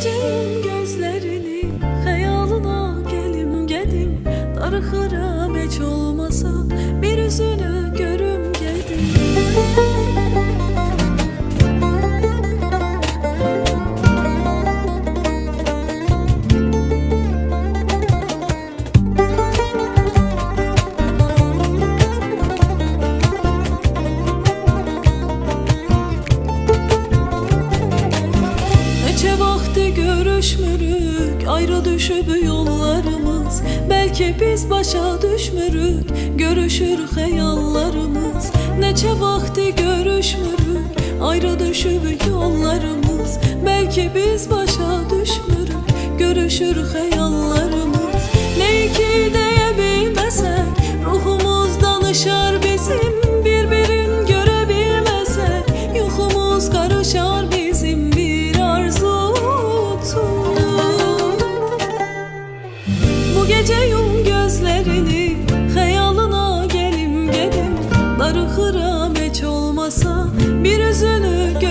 Göreceğim gözlerini Hayalına gelim gedim. Darıxıram heç olmasa Vaxtı görüşmürük Ayrı düşüb yollarımız. Belki biz başa düşmürük Görüşür xəyallarımız Neçə vaxtı görüşmürük Ayrı düşüb yollarımız. Belki biz başa düşmürük Görüşür xəyallarımız Gece yum gözlerini hayalına gelim gelim Darı hıra meç olmasa bir üzünü gö-